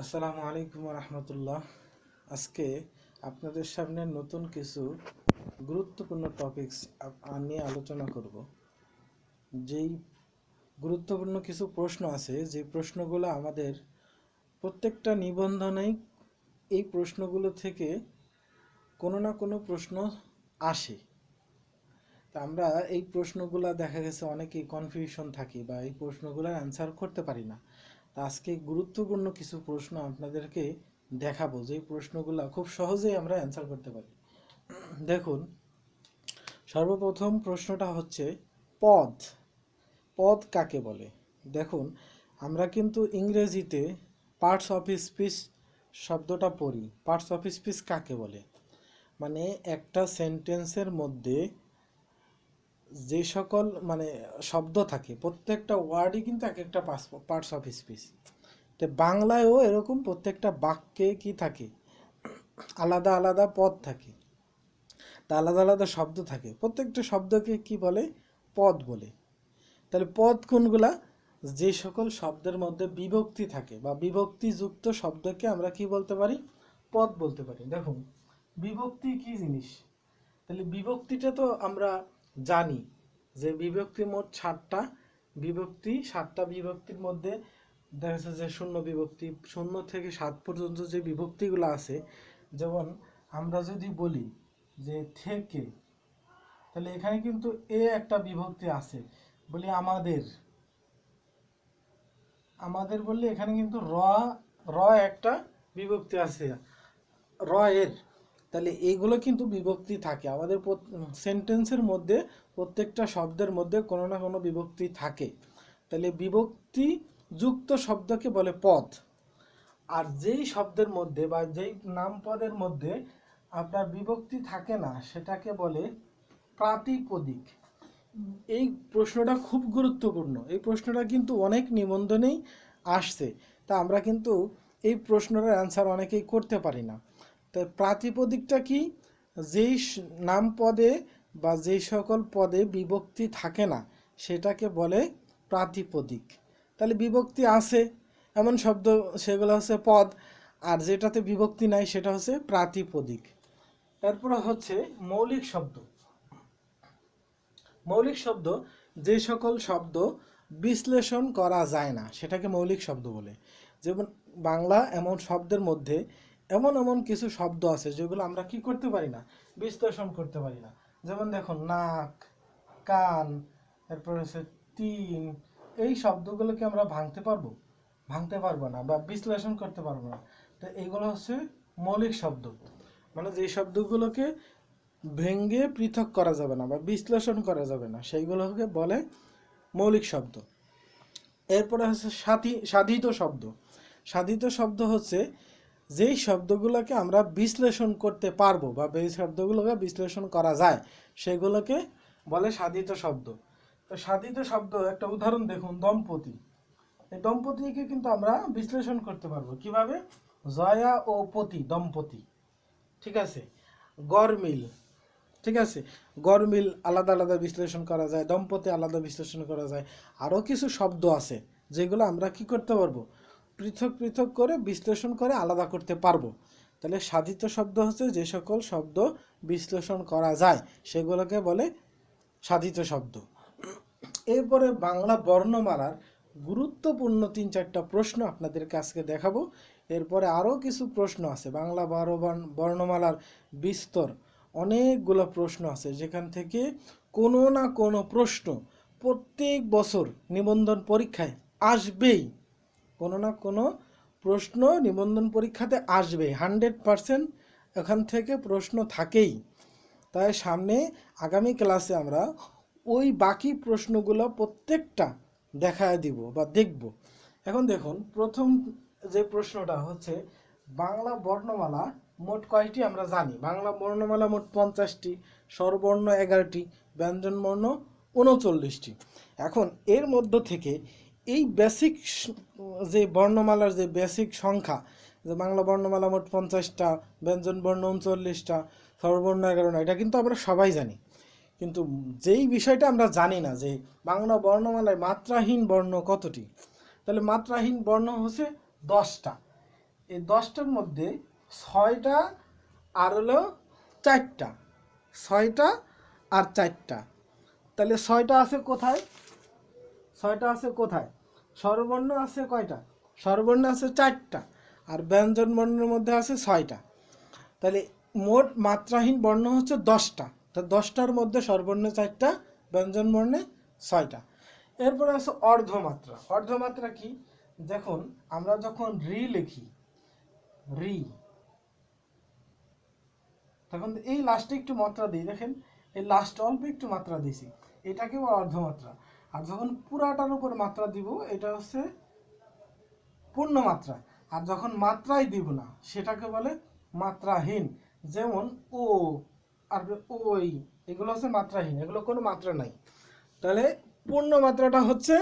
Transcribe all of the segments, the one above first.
আসসালামু আলাইকুম রহমতুল্লাহ। আজকে আপনাদের সামনে নতুন কিছু গুরুত্বপূর্ণ টপিকস নিয়ে আলোচনা করব। যেই গুরুত্বপূর্ণ কিছু প্রশ্ন আছে যে প্রশ্নগুলো আমাদের প্রত্যেকটা নিবন্ধনেই এই প্রশ্নগুলো থেকে কোনো না কোনো প্রশ্ন আসে। তা আমরা এই প্রশ্নগুলো দেখা গেছে অনেকেই কনফিউশন থাকি বা এই প্রশ্নগুলোর অ্যান্সার করতে পারি না। আজকে গুরুত্বপূর্ণ কিছু প্রশ্ন আপনাদেরকে দেখাবো। যে প্রশ্নগুলো খুব সহজেই আমরা অ্যান্সার করতে পারি। দেখুন, সর্বপ্রথম প্রশ্নটা হচ্ছে, পদ। পদ কাকে বলে? দেখুন, আমরা কিন্তু ইংরেজিতে পার্টস অফ স্পিচ শব্দটা পড়ি। পার্টস অফ স্পিচ কাকে বলে? মানে একটা সেন্টেন্সের মধ্যে যে সকল মানে শব্দ থাকে, প্রত্যেকটা ওয়ার্ডই কিন্তু এক একটা পার্টস অফ স্পিচ তো বাংলায়ও এরকম প্রত্যেকটা বাক্যে কি থাকে? আলাদা আলাদা পদ থাকে। তা আলাদা আলাদা শব্দ থাকে। প্রত্যেকটা শব্দকে কি বলে? পদ বলে। তাহলে পদ কোনগুলা? যে সকল শব্দের মধ্যে বিভক্তি থাকে বা বিভক্তিযুক্ত শব্দকে আমরা কি বলতে পারি? পদ বলতে পারি। দেখুন, বিভক্তি কি জিনিস? তাহলে বিভক্তিটা তো আমরা জানি যে বিভক্তি মোট ষাটটা বিভক্তি, সাতটা বিভক্তির মধ্যে দেখা যাচ্ছে যে শূন্য বিভক্তি, শূন্য থেকে সাত পর্যন্ত যে বিভক্তিগুলো আছে, যেমন আমরা যদি বলি যে থেকে, তাহলে এখানে কিন্তু এ একটা বিভক্তি আছে। বলি আমাদের আমাদের বললে এখানে কিন্তু র র একটা বিভক্তি আছে, র এর। তাহলে এইগুলো কিন্তু বিভক্তি থাকে। আমাদের সেন্টেন্সের মধ্যে, প্রত্যেকটা শব্দের মধ্যে কোনো না কোনো বিভক্তি থাকে। তাহলে বিভক্তি যুক্ত শব্দকে বলে পদ আর যেই শব্দের মধ্যে বা যেই নাম পদের মধ্যে আপনার বিভক্তি থাকে না, সেটাকে বলে প্রাতিপদিক। এই প্রশ্নটা খুব গুরুত্বপূর্ণ। এই প্রশ্নটা কিন্তু অনেক নিবন্ধনেই আসছে। তা আমরা কিন্তু এই প্রশ্নটার অ্যান্সার অনেকেই করতে পারি না। তো প্রাতিপদিকটা কি? যেই নাম পদে বা যেই সকল পদে বিভক্তি থাকে না, সেটাকে বলে প্রাতিপদিক। তাহলে বিভক্তি আছে, এমন শব্দ সেগুলো হচ্ছে পদ, আর যেটাতে বিভক্তি নাই সেটা হচ্ছে প্রাতিপদিক। এরপরে হচ্ছে মৌলিক শব্দ। মৌলিক শব্দ, যে সকল শব্দ বিশ্লেষণ করা যায় না, সেটাকে মৌলিক শব্দ বলে। যেমন বাংলা এমন শব্দের মধ্যে এমন এমন কিছু শব্দ আছে যেগুলো আমরা কি করতে পারি না? বিশ্লেষণ করতে পারি না। যেমন দেখুন, নাক, কান, এরপর হচ্ছে তিন এই শব্দগুলোকে আমরা ভাঙতে পারব? ভাঙতে পারব না বা বিশ্লেষণ করতে পারব না। তো এইগুলো হচ্ছে মৌলিক শব্দ। মানে যে শব্দগুলোকে ভেঙ্গে পৃথক করা যাবে না বা বিশ্লেষণ করা যাবে না, সেইগুলোকে বলে মৌলিক শব্দ। এরপরে হচ্ছে সাথী সাধিত শব্দ। সাধিত শব্দ হচ্ছে যেই শব্দগুলোকে আমরা বিশ্লেষণ করতে পারব বা যেই শব্দগুলোকে বিশ্লেষণ করা যায়, সেগুলোকে বলে সাধিত শব্দ। তো সাধিত শব্দ, একটা উদাহরণ দেখুন, দম্পতি। এই দম্পতিকে কিন্তু আমরা বিশ্লেষণ করতে পারব। কীভাবে? জয়া ও পতি, দম্পতি। ঠিক আছে? গরমিল ঠিক আছে? গরমিল আলাদা আলাদা বিশ্লেষণ করা যায়, দম্পতি আলাদা বিশ্লেষণ করা যায়। আরও কিছু শব্দ আছে, যেগুলো আমরা কি করতে পারব? পৃথক পৃথক করে বিশ্লেষণ করে আলাদা করতে পারব। তাহলে সাধিত শব্দ হচ্ছে যে সকল শব্দ বিশ্লেষণ করা যায়, সেগুলোকে বলে সাধিত শব্দ। এরপরে বাংলা বর্ণমালার গুরুত্বপূর্ণ তিন চারটা প্রশ্ন আপনাদেরকে আজকে দেখাবো। এরপরে আরও কিছু প্রশ্ন আছে, বাংলা বারো বর্ণমালার বিস্তর। অনেকগুলো প্রশ্ন আছে, যেখান থেকে কোনো না কোনো প্রশ্ন প্রত্যেক বছর নিবন্ধন পরীক্ষায় আসবেই। কোনো না কোনো প্রশ্ন নিবন্ধন পরীক্ষাতে আসবে। হান্ড্রেড পারসেন্ট এখান থেকে প্রশ্ন থাকেই। তাই সামনে আগামী ক্লাসে আমরা ওই বাকি প্রশ্নগুলো প্রত্যেকটা দেখা দিব বা দেখব। এখন দেখুন, প্রথম যে প্রশ্নটা হচ্ছে, বাংলা বর্ণমালা মোট কয়টি আমরা জানি? বাংলা বর্ণমালা মোট পঞ্চাশটি, স্বরবর্ণ এগারোটি, ব্যঞ্জনবর্ণ উনচল্লিশটি। এখন এর মধ্য থেকে এই বেসিক যে বর্ণমালার যে বেসিক সংখ্যা, যে বাংলা বর্ণমালা মোট পঞ্চাশটা, ব্যঞ্জন বর্ণ উনচল্লিশটা, স্বরবর্ণ এগারো না এটা কিন্তু আমরা সবাই জানি। কিন্তু যেই বিষয়টা আমরা জানি না যে বাংলা বর্ণমালায় মাত্রাহীন বর্ণ কতটি, তাহলে মাত্রাহীন বর্ণ হচ্ছে দশটা। এই দশটার মধ্যে ছয়টা আর হলো চারটা। ছয়টা আর চারটা। তাহলে ছয়টা আছে কোথায়? ছয়টা আছে কোথায়? স্বরবর্ণ আছে কয়টা? স্বরবর্ণ আছে চারটা আর ব্যঞ্জন বর্ণের মধ্যে আছে ছয়টা। তাহলে মোট মাত্রাহীন বর্ণ হচ্ছে দশটা। তা দশটার মধ্যে স্বরবর্ণ চারটা, ব্যঞ্জন বর্ণে ছয়টা। এরপরে আছে অর্ধমাত্রা। অর্ধমাত্রা কি? দেখুন, আমরা যখন রি লিখি, রি, তখন এই লাস্টে একটু মাত্রা দিই। দেখেন, এই লাস্ট অল্প একটু মাত্রা দিছি এটাকে বলে অর্ধমাত্রা। আর যখন পুরাটার উপর মাত্রা দিব, এটা হচ্ছে পূর্ণ মাত্রা। আর যখন মাত্রাই দিব না, সেটাকে বলে মাত্রাহীন। যেমন ও, আর ওই, এগুলো হচ্ছে মাত্রাহীন, এগুলো কোনো মাত্রা নাই। তাহলে পূর্ণ মাত্রাটা হচ্ছে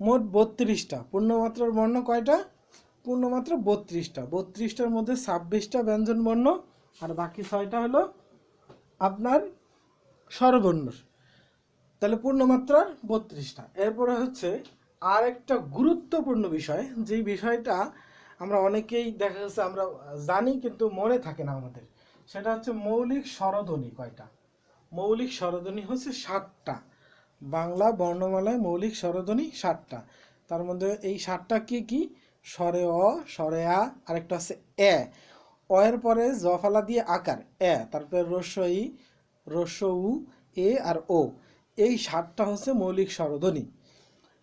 মোট বত্রিশটা। পূর্ণমাত্রার বর্ণ কয়টা? পূর্ণমাত্রা বত্রিশটা। বত্রিশটার মধ্যে ছাব্বিশটা ব্যঞ্জন বর্ণ, আর বাকি ছয়টা হলো আপনার স্বরবর্ণ। তাহলে পূর্ণমাত্রার বত্রিশটা। এরপরে হচ্ছে আর একটা গুরুত্বপূর্ণ বিষয়, যেই বিষয়টা আমরা অনেকেই দেখা যাচ্ছে আমরা জানি কিন্তু মনে থাকে না আমাদের। সেটা হচ্ছে মৌলিক স্বরধ্বনি কয়টা? মৌলিক স্বরধ্বনি হচ্ছে ষাটটা বাংলা বর্ণমালায় মৌলিক স্বরধ্বনি ষাটটা তার মধ্যে এই ষাটটা কি কি? স্বরে অ স্বরে আ, আরেকটা হচ্ছে এ। অ এর পরে জফালা দিয়ে আকার, এ। তারপরে রস্য ই, রস্য উ, এ আর ও। এই ষাটটা হচ্ছে মৌলিক স্বরধ্বনি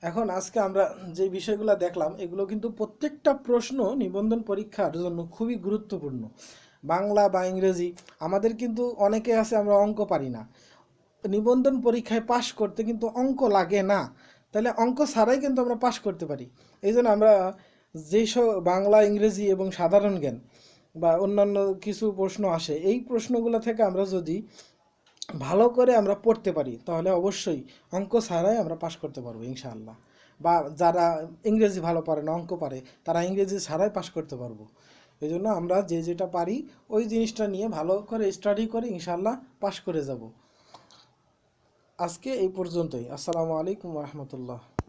এখন আজকে আমরা যে বিষয়গুলো দেখলাম, এগুলো কিন্তু প্রত্যেকটা প্রশ্ন নিবন্ধন পরীক্ষার জন্য খুবই গুরুত্বপূর্ণ। বাংলা বা ইংরেজি, আমাদের কিন্তু অনেকে আছে আমরা অঙ্ক পারি না। নিবন্ধন পরীক্ষায় পাশ করতে কিন্তু অঙ্ক লাগে না। তাহলে অঙ্ক ছাড়াই কিন্তু আমরা পাশ করতে পারি। এই জন্য আমরা যেসব বাংলা, ইংরেজি এবং সাধারণ জ্ঞান বা অন্যান্য কিছু প্রশ্ন আসে, এই প্রশ্নগুলো থেকে আমরা যদি ভালো করে আমরা পড়তে পারি, তাহলে অবশ্যই অঙ্ক ছাড়াই আমরা পাশ করতে পারব ইনশাআল্লাহ। বা যারা ইংরেজি ভালো পারে না, অঙ্ক পারে, তারা ইংরেজি ছাড়াই পাশ করতে পারব। এই জন্য আমরা যে যেটা পারি, ওই জিনিসটা নিয়ে ভালো করে স্টাডি করে ইনশাআল্লাহ পাশ করে যাব। আজকে এই পর্যন্তই। আসসালামু আলাইকুম রহমতুল্লাহ।